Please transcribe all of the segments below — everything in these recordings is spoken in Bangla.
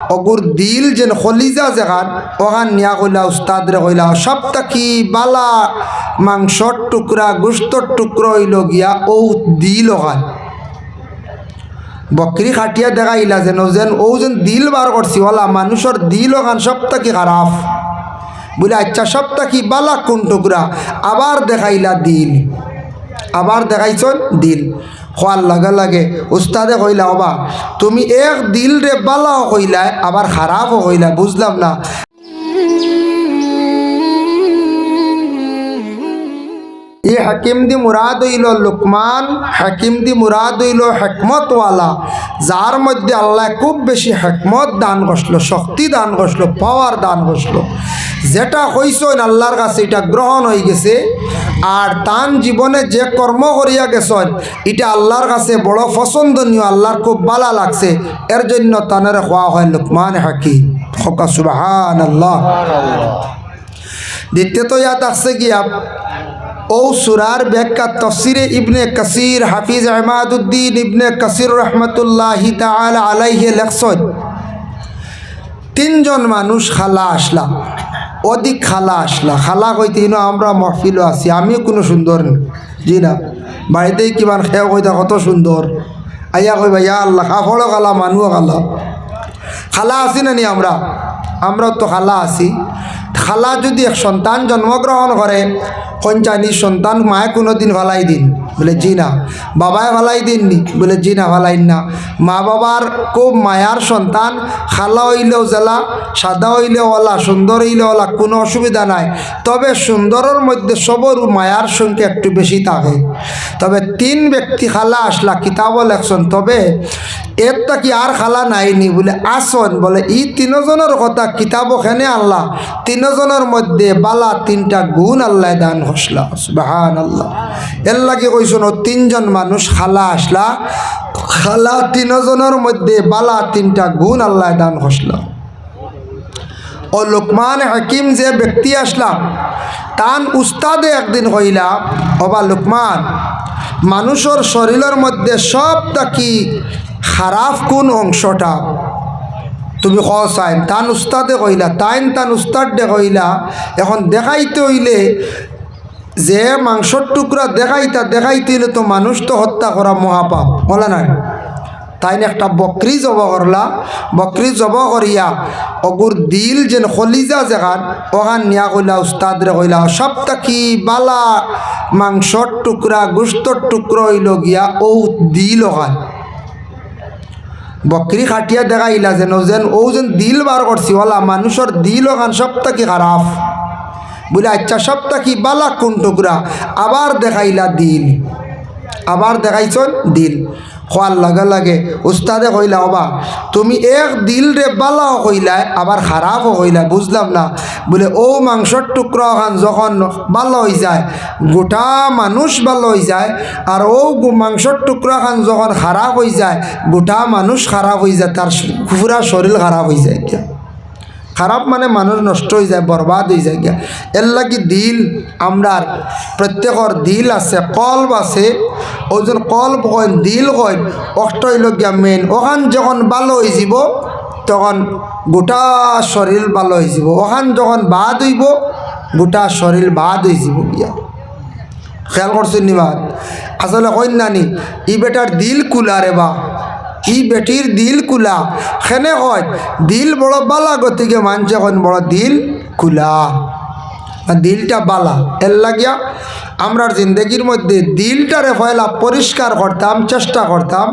অগুর দিল যেন খলিজা যেখান ওখান নিয়া কইলা উস্তাদ রে কইলা কি বালা মাংসর টুকরা গুস্তর টুকরো হইল গিয়া ও দিল ওখান বকরি খাটিয়া দেখাইলা যেন যেন ও যেন দিল বার করছি, ওলা মানুষের দিল ওখান কি খারাপ? বলে আচ্ছা সবটা কি বালা, কোন টুকরা? আবার দেখাইলা দিল। আবার দেখাইছ দিল। খোয়ার লগে লগে উস্তাদে কইলা, অবা, তুমি এক দিল রে বালাও কইলায় আবার খারাপও কইলা বুঝলাম না। ই হাকিম দি মুরাদ হইল লুকমান হাকিম দি মুরাদ হইল হেকমতওয়ালা যার মধ্যে আল্লাহ খুব বেশি হেকমত দান করছিল শক্তি দান করছিল পাওয়ার দান করছিল যেটা হইছেন আল্লাহর কাছে, এটা গ্রহণ হয়ে গেছে। আর তান জীবনে যে কর্ম করিয়া গেছেন, এটা আল্লাহর কাছে বড় পছন্দনীয়, আল্লাহর খুব ভালো লাগছে। এর জন্য তানের হওয়া হয় লুকমান হাকিম। হকা সুবাহান আল্লাহ দ্বিতীয়ত ইয়াত আছে গিয়া ও সুরার ব্যাখ্যা তফসিরে ইবনে কাসির হাফিজ আহমাদুদ্দিন ইবনে কাসির রহমতুল্লাহ আলাইহে লেখসন তিনজন মানুষ খালা আসলা, অধিক খালা আসলা। খালা কইতে ইনো আমরা মহফিলও আছি, আমিও কোনো সুন্দর জি না, বাড়িতেই কিমান খেয়ে কইতা কত সুন্দর। আইয়া কইবা, ইয়া আল্লাহ কাপড়ও খালা মানুষও খালা। খালা আছি না নি আমরা? আমরাও তো খালা আছি। খালা যদি এক সন্তান জন্মগ্রহণ করে কঞ্চানি সন্তান মায়ে কোনো দিন ভালাই দিন। বলে, জি না। বাবায় ভালাই দিননি। বলে, জি না, ভালাইন না। মা বাবার খুব মায়ার সন্তান। খালা হইলেও জেলা, সাদা হইলেও ওলা সুন্দর হইলেও ওলা কোনো অসুবিধা নাই। তবে সুন্দরের মধ্যে সবর মায়ার সংখ্যা একটু বেশি থাকে। তবে তিন ব্যক্তি খালা আসলা, কিতাবও লেখছেন। তবে এরটা কি আর খালা নাইনি বলে আসন বলে, ই তিনজনের কথা কিতাব ওখানে আল্লাহ তিনজনের মধ্যে বালা তিনটা গুণ আল্লাহ দান হসলা বাহান আল্লাহ এর লাগে কইসন তিনজন মানুষ খালা আসলা, খালা তিনজনের মধ্যে বালা তিনটা গুণ আল্লাহ দান হসলা ও লোকমান হাকিম যে ব্যক্তি আসলাম তান উস্তাদে একদিন হইলা, অবা লোকমান, মানুষের শরীরের মধ্যে সবটা কি খারাপ কোন অংশটা? তুমি কসাইন তান উস্তাদে কইলা, তাইন তান উস্তাদ কইলা। এখন দেখাইতে হইলে যে মাংসর টুকরা দেখাইতা, দেখাইতে হইলে তো মানুষ তো হত্যা করা মহাপাপ, বলে নাই? তাইন একটা বকরি জব করলা, বকরি জব করিয়া অগুর দিল যেন খলিজা যেখান ওখান নিয়া কইলা উস্তাদ রে কইলা সবটা কি বালা মাংসর টুকরা গুস্তর টুকরো হইল গিয়া ও দিল ওখান। বকরি খাটিয়া দেখা ইলা যেন যেন ও যেন দিল বার করছি, ওলা মানুষের দিল ওখান সবটা কি খারাপ? বলে আচ্ছা সবটা কি বালা কোন টুকরা? আবার দেখাইলা দিল। আবার দেখাইছন দিল। খোয়ার লগে লগে উস্তাদে কইলা অবা তুমি এক দিল রে বালাও কইলা আবার খারাপও কইলা বুঝলাম না? বলে ও মাংসর টুকরো খান, যখন ভালো হয়ে যায়, গোটা মানুষ ভালো হয়ে যায়, আর ও মাংসর টুকরো খান, যখন খারাপ হয়ে যায়, গোটা মানুষ খারাপ হয়ে যায় তার পুরা শরীর খারাপ হয়ে যায় খারাপ মানে মানুষ নষ্ট হয়ে যায় বরবাদ হয়ে যায় গিয়া এর লাগি দিল আমরার প্রত্যেকর দিল আছে, কল্ব আছে। ওজন কল্ব কইন, দিল কইন অষ্ট হইল মেন ওখান যখন ভালো হয়ে যাব, তখন গোটা শরীর ভালো হয়ে যাব। ওখান যখন বাদ হইব, গোটা শরীর বাদ হয়ে যাব গিয়া খেয়াল করছেন নি বাদ আসলে কইন নানি, ই বেটার দিল কুলা রে বা। ই বেটির দিল কুলা। খেনে কয়, দিল বড় বালা, গতিকে মানছে কন বড় দিল কুলা। দিলটা বালা এর লাগিয়া। আমরার জিন্দগির মধ্যে দিলটারে ফয়লা পরিষ্কার করতাম চেষ্টা করতাম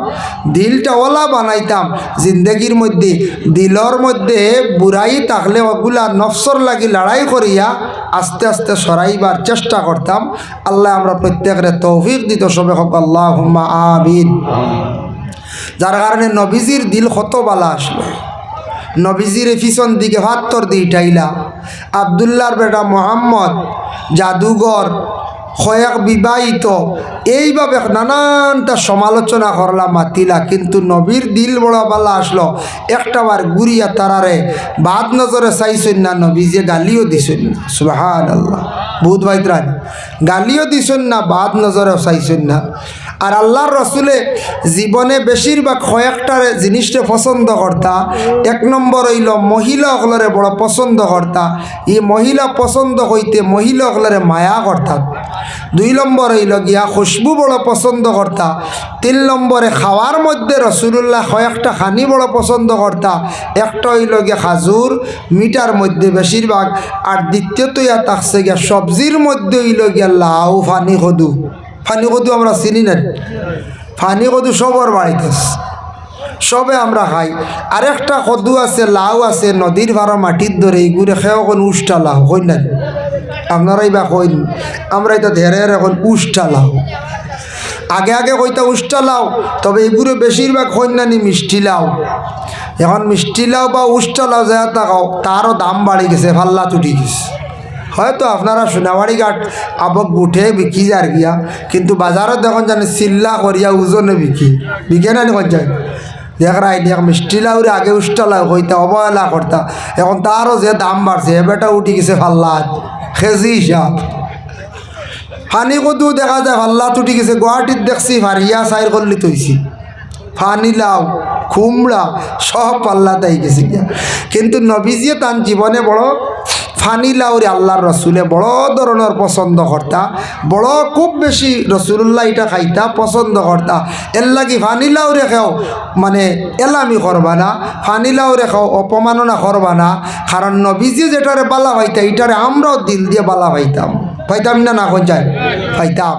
দিলটা ওলা বানাইতাম। জিন্দগির মধ্যে দিলর মধ্যে বুড়াই থাকলে ওগুলা নফসর লাগি লড়াই করিয়া আস্তে আস্তে সরাইবার চেষ্টা করতাম আল্লাহ আমরা প্রত্যেকের তৌফিক দিত, সবে হোক। আল্লাহ আমিন। যার কারণে নবীজির দিল কত বালা আসলো। নবীজির পিছন দিকে ভাত্তর দিয়ে টাইলা আবদুল্লার বেটা মোহাম্মদ জাদুঘর কয়েক বিবাহিত। এইভাবে নানানটা সমালোচনা করলাম মাতিলা, কিন্তু নবীর দিল বড় বালা আসলো। একটাবার গুড়িয়া তারারে বাদ নজরে চাইছেন না নবী যে গালিও দিছেন না। সুবাহান আল্লাহ বহুত ভাইতরান গালিও দিছেন না, বাদ নজরে চাইছেন না। আর আল্লাহর রসুলে জীবনে বেশিরভাগ কয়েকটা জিনিসটা পছন্দ করতা। এক নম্বর হইল মহিলা হলরে বড় পছন্দ করতা। এই মহিলা পছন্দ হইতে মহিলা মায়া করতা। দুই নম্বর হইল গিয়া খুশবু বড় পছন্দ করতা। তিন নম্বরে খাওয়ার মধ্যে রসুল্লাহ কয়েকটা খানি বড় পছন্দ করতা। একটা হইল গিয়া খাজুর মিটার মধ্যে বেশিরভাগ। আর দ্বিতীয়ত ইয়া থাকছে গিয়া সবজির মধ্যে হইল গিয়া লাউ ফানি কদু ফানি কদু আমরা চিনি না ফানি কদু সবর বাড়িতে। আছে। সবে আমরা খাই। আরেকটা কদু আছে, লাউ আছে, নদীর ভাড়া মাটির ধরে এইগুলো খেয়ে এখন উষ্টা লাউ, কই না আপনারাই বা কইন আমরা এটা ধেরে এখন উষ্টা লাউ। আগে আগে কইতা উষ্টা লাউ, তবে এগুলো বেশিরভাগ কন্যানি মিষ্টি লাউ। এখন মিষ্টি লাউ বা উষ্টা লাউ যা তাকাও তারও দাম বাড়ি গেছে ফাল্লা তুটি গেছে। হয়তো আপনারা সোনাবাড়ি ঘাট আবক উঠে বিকি যার গিয়া, কিন্তু বাজারত দেখুন জানে চিল্লা করিয়া ওজনে বিকি। বিকে না নিখন যায় দেখ দেখ, মিষ্টি লাউরে আগে উষ্টা লাউ, কইতা অবহেলা করতা এখন তারও যে দাম বাড়ছে এবারটা উঠি গেছে ফাল্লা খেজি হিসাব ফানি কদু দেখা যায় ভাল্লা তুটি গেছে। গুয়াহাটিত দেখছি ভারিয়া সাইর করলি তৈছি ফানি লাউ কুমড়া সব পাল্লা তাই গেছে কিন্তু নবীজিয়ে তার জীবনে বড় ফানি লাউরি আল্লাহর রসুলে বড় ধরনের পছন্দ করতা, বড় খুব বেশি রসুল্লাহ এটা খাইতা পছন্দ করতা। এর লাগি ফানি লাউরে খাও মানে এলামি করবা না, ফানি লাউরে খাও, অপমাননা করবা না, কারণ নবীজি যেটারে বালা পাইতা এটারে আমরাও দিল দিয়ে বালা পাইতাম। পাইতাম না না কোন যায় পাইতাম।